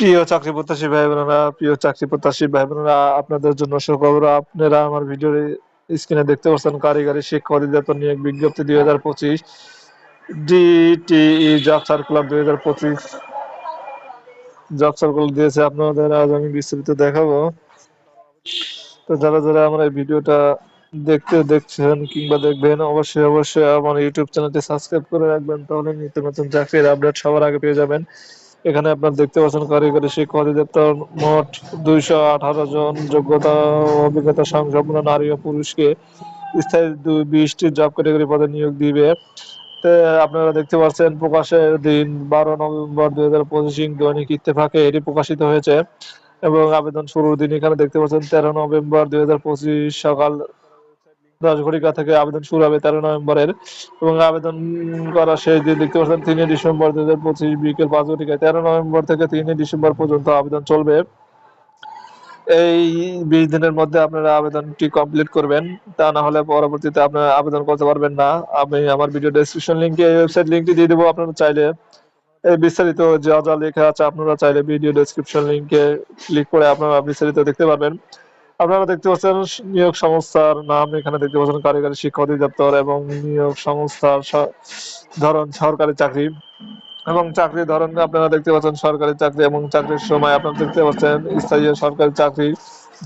প্রিয় চাকরি প্রত্যাশী ভাই বোনেরা প্রিয় চাকরি প্রত্যাশী ভাই বোনেরা আপনাদের জন্য সুখবর আপনারা আমার ভিডিওর স্ক্রিনে দেখতে পাচ্ছেন কারিগরি শিক্ষা অধিদপ্তর নিয়োগ বিজ্ঞপ্তি দুই হাজার পঁচিশ, ডিটিই জব সার্কুলার দুই হাজার পঁচিশ। জব সার্কুলার দিয়েছে আপনাদের, আজ আমি বিস্তারিত দেখাবো। তো যারা যারা আমার এই ভিডিওটা দেখতে দেখছেন কিংবা দেখবেন, অবশ্যই অবশ্যই আমার ইউটিউব চ্যানেলটি সাবস্ক্রাইব করে রাখবেন। তাহলে নিত্য নতুন চাকরির আপডেট সবার আগে পেয়ে যাবেন। এখানে আপনার দেখতে পাচ্ছেন কারিগরি শিক্ষা অধিদপ্তর মোট দুইশো আঠারো জন যোগ্যতা অভিজ্ঞতা সম্পন্ন নারী ও পুরুষকে স্থায়ী দুই বিশটি জব ক্যাটাগরি পদে নিয়োগ দিবে। আপনারা দেখতে পাচ্ছেন প্রকাশের দিন বারো নভেম্বর দুই হাজার পঁচিশ দৈনিক ইত্তেফাকে এটি প্রকাশিত হয়েছে এবং আবেদন শুরুর দিন এখানে দেখতে পাচ্ছেন তেরো নভেম্বর দুই হাজার পঁচিশ সকাল ঘটিকা থেকে আবেদন শুরু হবে তেরো নভেম্বরের এবং আবেদন করা শেষ দিন দেখতে পাচ্ছেন, তিনই ডিসেম্বর দুই হাজার পঁচিশ বিকেল পাঁচ ঘটিকায় তেরো নভেম্বর থেকে তিনই ডিসেম্বর পর্যন্ত আবেদন চলবে। এই বিশ দিনের মধ্যে আপনারা আবেদনটি কমপ্লিট করবেন। তা না হলে পরবর্তীতে আপনারা আবেদন করতে পারবেন না। আমি আমার ভিডিও ডেসক্রিপশন লিঙ্কে এই ওয়েবসাইট লিঙ্কটি দিয়ে দেবো আপনারা চাইলে। এই বিস্তারিত যা যা লেখা আছে আপনারা চাইলে ভিডিও ডেসক্রিপশন লিঙ্কে ক্লিক করে আপনারা বিস্তারিত দেখতে পারবেন। আপনারা দেখতে পাচ্ছেন নিয়োগ সংস্থার নাম, এখানে দেখতে পাচ্ছেন কারিগরি শিক্ষা অধিদপ্তর এবং নিয়োগ সংস্থার ধরন সরকারি চাকরি এবং চাকরির ধরন আপনারা দেখতে পাচ্ছেন সরকারি চাকরি এবং চাকরির সময় আপনারা দেখতে পাচ্ছেন স্থায়ী সরকারি চাকরি।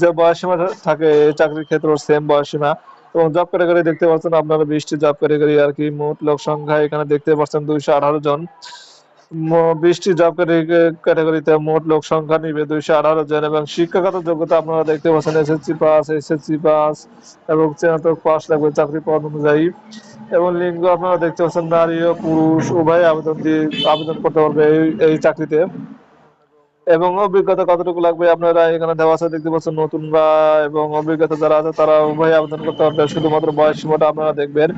যে বয়সীমা থাকে চাকরির ক্ষেত্রে সেম বয়সীমা এবং জব ক্যাটাগরি দেখতে পাচ্ছেন আপনারা বিশটি জব ক্যাটাগরি আর কি। মোট লোক সংখ্যা এখানে দেখতে পাচ্ছেন দুইশো আঠারো জন। বিশটি জব ক্যাটাগরিতে মোট লোক সংখ্যা নিবে দুইশো আঠারো জন এবং শিক্ষাগত যোগ্যতা আপনারা দেখতে পাচ্ছেন, এসএসসি পাস এসএসসি পাস এবং স্নাতক পাস লাগবে চাকরি পদ অনুযায়ী এবং লিঙ্গ আপনারা দেখতে পাচ্ছেন, নারী ও পুরুষ উভয় আবেদন দিয়ে আবেদন করতে পারবে এই এই চাকরিতে। এবং অভিজ্ঞতা কতটুকু লাগবে আপনারা এখানে দেওয়া আছে, দেখতে পাচ্ছেন নতুনরা এবং অভিজ্ঞতা যারা আছে তারা উভয় আবেদন করতে পারবে, শুধুমাত্র বয়স সীমাটা আপনারা দেখবেন।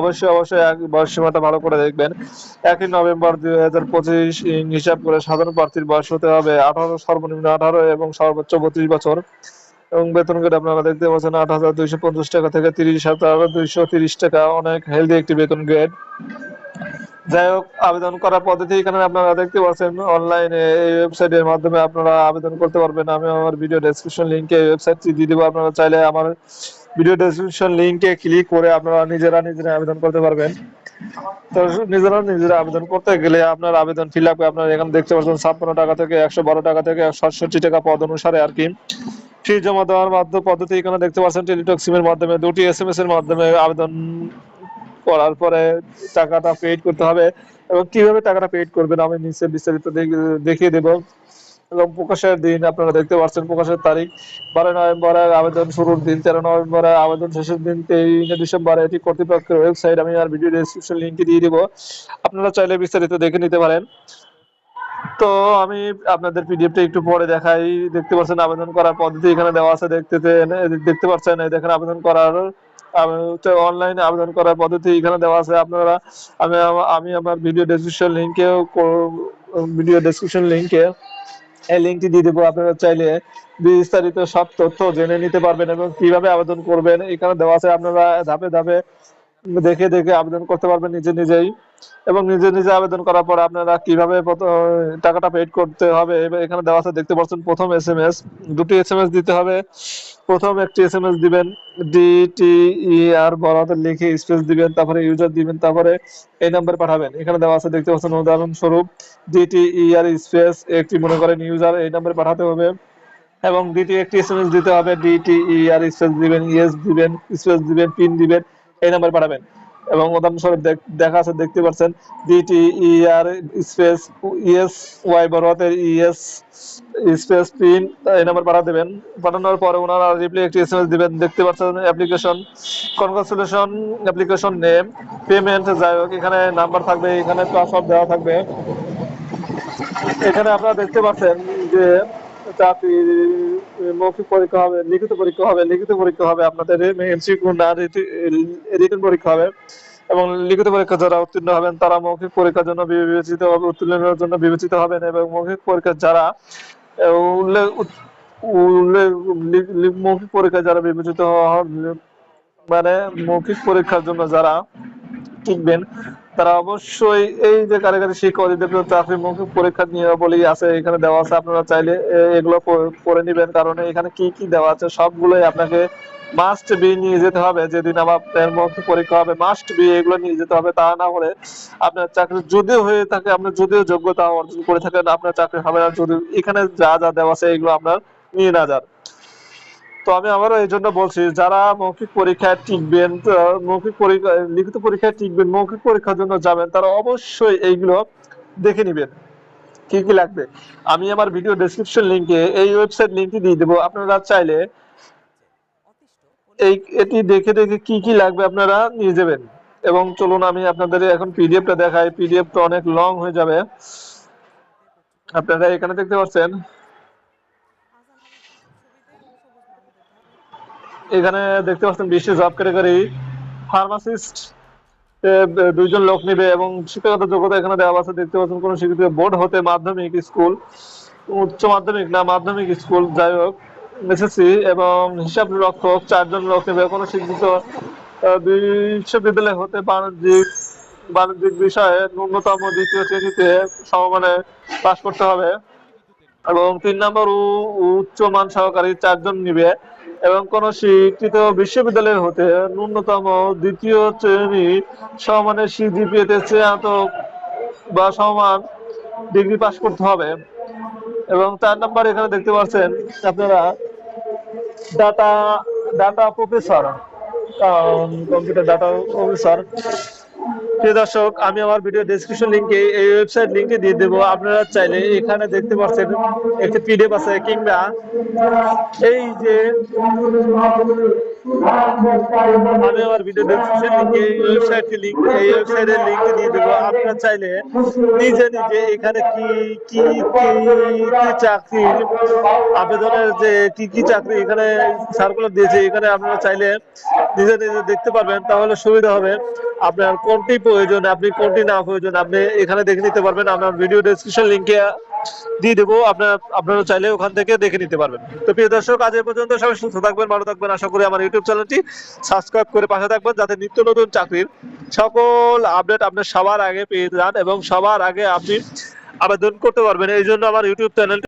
অবশ্যই অবশ্যই বয়স সীমাটা ভালো করে দেখবেন। একই নভেম্বর দুই হাজার পঁচিশ হিসাব করে সাধারণ প্রার্থীর বয়স হতে হবে আঠারো, সর্বনিম্ন আঠারো এবং সর্বোচ্চ বত্রিশ বছর। এবং বেতন গ্রেড আপনারা দেখতে পাচ্ছেন আট হাজার দুইশো পঞ্চাশ টাকা থেকে তিরিশ হাজার দুইশো তিরিশ টাকা, অনেক হেলদি একটি বেতন গ্রেড যাই হোক, আবেদন করার পদ্ধতি এখানে আপনারা দেখতে পাচ্ছেন। অনলাইনে এই ওয়েবসাইটের মাধ্যমে আপনারা আবেদন করতে পারবেন। আমি আমার ভিডিও ডেসক্রিপশন এই ওয়েবসাইটটি দিয়ে দেবো। আপনারা চাইলে আমার ভিডিও ডেসক্রিপশন লিঙ্কে ক্লিক করে আপনারা নিজেরা নিজেরা আবেদন করতে পারবেন। তো নিজেরা নিজেরা আবেদন করতে গেলে আপনার আবেদন ফিল আপে আপনারা এখানে দেখতে পাচ্ছেন ছাপ্পান্ন টাকা থেকে একশো বারো টাকা থেকে সাতষট্টি টাকা পদ অনুসারে আর কি। ফি জমা দেওয়ার মাধ্যমে পদ্ধতি এখানে দেখতে পাচ্ছেন। টেলিটক সিমের মাধ্যমে, দুটি এস এম এস এর মাধ্যমে আবেদন করার পরে টাকাটা পেড করতে হবে এবং কীভাবে টাকাটা পেড করবেন আমি নিচে বিস্তারিত দেখিয়ে দেব। এবং প্রকাশের দিন আপনারা দেখতে পাচ্ছেন, প্রকাশের তারিখ বারো নভেম্বর আবেদন শুরুর দিন তেরো নভেম্বর আবেদন শেষের দিন, তেইশ ডিসেম্বর এটি কর্তৃপক্ষের ওয়েবসাইট, আমি আর ভিডিও ডিসক্রিপশন লিঙ্কে দিয়ে দেবো। আপনারা চাইলে বিস্তারিত দেখে নিতে পারেন। তো আমি আপনাদের পিডিএফটা একটু পরে দেখাই। দেখতে পাচ্ছেন আবেদন করার পদ্ধতি এখানে দেওয়া আছে। দেখতে দেখতে পাচ্ছেন দেখেন আবেদন করার অনলাইনে আবেদন করার পদ্ধতি এখানে দেওয়া আছে। আপনারা, আমি আমি আমার ভিডিও ডেসক্রিপশন লিংকে ভিডিও ডেসক্রিপশন লিংকে এই লিঙ্কটি দিয়ে দেবো। আপনারা চাইলে বিস্তারিত সব তথ্য জেনে নিতে পারবেন এবং কীভাবে আবেদন করবেন এখানে দেওয়া আছে। আপনারা ধাপে ধাপে দেখে দেখে আবেদন করতে পারবেন নিজে নিজেই। এবং নিজে নিজে আবেদন করার পর আপনারা কীভাবে টাকাটা পেড করতে হবে এখানে দেওয়া আছে, দেখতে পাচ্ছেন প্রথম এস এম এস দুটি এস এম এস দিতে হবে। প্রথম একটি এস এম এস দিবেন ডি টি ই আর বড়দের লিখে স্পেস দিবেন, তারপরে ইউজার দিবেন, তারপরে এই নাম্বার পাঠাবেন। এখানে দেওয়া আছে, দেখতে পাচ্ছেন উদাহরণস্বরূপ D T E R space একটি মনে করেন ইউজার এই নাম্বারে পাঠাতে হবে। এবং দ্বিতীয় একটি এসএমএস দিতে হবে ডিটি ই আর স্পেস দিবেন ইএস দিবেন স্পেস দিবেন পিন দিবেন। এই নাম্বার পাঠাবেন। এবং উদাহরণস্বরূপ দেখা আছে, দেখতে পাচ্ছেন DT E R space ES Y বড়হাতের ইএস স্পেস পিন এই নাম্বার পাঠা দেবেন। পাঠানোর পরে ওনারা রিপ্লাই একটি এসএমএস দিবেন। দেখতে পাচ্ছেন application congratulation application name payment যাই হোক, এখানে নাম্বার থাকবে, এখানে পাসওয়ার্ড দেওয়া থাকবে। এখানে আপনারা দেখতে পাচ্ছেন যে চাকরি মৌখিক পরীক্ষা হবে, লিখিত পরীক্ষা হবে, লিখিত পরীক্ষা হবে, আপনাদের এমসিকিউ না রিটেন পরীক্ষা হবে। এবং লিখিত পরীক্ষা যারা উত্তীর্ণ হবেন, তারা মৌখিক পরীক্ষার জন্য বিবেচিত হবে উত্তীর্ণের জন্য বিবেচিত হবেন এবং মৌখিক পরীক্ষা যারা উল্লেখ মৌখিক পরীক্ষা যারা বিবেচিত মানে মৌখিক পরীক্ষার জন্য যারা টিকবেন। তারা অবশ্যই এই যে কারিগরি শিক্ষা অধিদপ্তর চাকরি মৌখিক পরীক্ষা নিয়মাবলী আছে, এখানে দেওয়া আছে, আপনারা চাইলে এগুলো পড়ে নেবেন। কারণ এখানে কি কি দেওয়া আছে সবগুলোই আপনাকে মাস্ট বি নিয়ে যেতে হবে। যেদিন আমার মৌখিক পরীক্ষা হবে মাস্ট বি এগুলো নিয়ে যেতে হবে। তা না হলে আপনার চাকরি যদিও হয়ে থাকে, আপনার যদিও যোগ্যতা অর্জন করে থাকেন, আপনার চাকরি হবে না। যদি এখানে যা যা দেওয়া আছে, এগুলো আপনার নিয়ে না যান। তো আমি আবারও এই জন্য বলছি, যারা মৌখিক পরীক্ষায় টিকবেন মৌখিক পরীক্ষা, লিখিত পরীক্ষায় টিকবেন, মৌখিক পরীক্ষার জন্য যাবেন, তারা অবশ্যই এইগুলো দেখে নেবেন। কি কি লাগবে? আমি আমার ভিডিও ডেসক্রিপশন লিংকে এই ওয়েবসাইট লিংকটি দিয়ে দেবো। আপনারা চাইলে এই, এটি দেখে দেখে কি কি লাগবে আপনারা নিয়ে যাবেন। এবং চলুন আমি আপনাদের এখন পিডিএফটা দেখাই। পিডিএফটা অনেক লং হয়ে যাবে। আপনারা এখানে দেখতে পাচ্ছেন এখানে দেখতে পাচ্ছেন বিশ্ব জব ক্যাটাগরি ফার্মাসিস্ট দুইজন লোক নিবে এবং শিক্ষাগত যোগ্যতা এখানে দেওয়া আছে। দেখতে পাচ্ছেন কোন স্বীকৃত বোর্ড হতে মাধ্যমিক স্কুল উচ্চ মাধ্যমিক না মাধ্যমিক স্কুল যাই হোক এসএসসি এবং হিসাব রক্ষক চারজন লোক নেবে। কোনো আহ, বিশ্ববিদ্যালয় হতে বাণিজ্যিক বাণিজ্যিক বিষয়ে ন্যূনতম দ্বিতীয় শ্রেণীতে সমমানে পাশ করতে হবে। এবং তিন নম্বর উ- উচ্চমান সহকারী চারজন নিবে এবং কোন স্বীকৃত বিশ্ববিদ্যালয় হতে ন্যূনতম দ্বিতীয় শ্রেণি সমানের সিজিপিএতে স্নাতক বা সমান ডিগ্রি পাশ করতে হবে। এবং চার নম্বর এখানে দেখতে পাচ্ছেন আপনারা data data professor computer data professor প্রিয় দর্শক, আমি আমার ভিডিও ডেসক্রিপশন লিংকে এই ওয়েবসাইট লিংকে দিয়ে দেবো। আপনারা চাইলে এখানে দেখতে পাচ্ছেন একটি পিডিএফ আছে কিংবা এই যে আমি আমার ভিডিও ডেসক্রিপশন এই ওয়েবসাইটটি লিংক এই ওয়েবসাইটের লিংক দিয়ে দেবো? আপনারা চাইলে নিজে নিজে এখানে কি কি কি চাকরি, আবেদনের যে কি কি চাকরি এখানে সার্কুলার দিয়েছে, এখানে আপনারা চাইলে নিজে নিজে দেখতে পারবেন, তাহলে সুবিধা হবে। আপনার কোনটি প্রয়োজন, আপনি কোনটি না প্রয়োজন, আপনি এখানে দেখে নিতে পারবেন। আপনার ভিডিও ডেসক্রিপশন লিংকে দিয়ে দেবো। আপনার আপনারা চাইলে ওখান থেকে দেখে নিতে পারবেন। তো প্রিয় দর্শক, আজ পর্যন্ত সবাই সুস্থ থাকবেন, ভালো থাকবেন। আশা করি আমার ইউটিউব চ্যানেলটি সাবস্ক্রাইব করে পাশে থাকবেন যাতে নিত্য নতুন চাকরির সকল আপডেট আপনার সবার আগে পেয়ে যান এবং সবার আগে আপনি আবেদন করতে পারবেন। এই জন্য আমার ইউটিউব চ্যানেলটি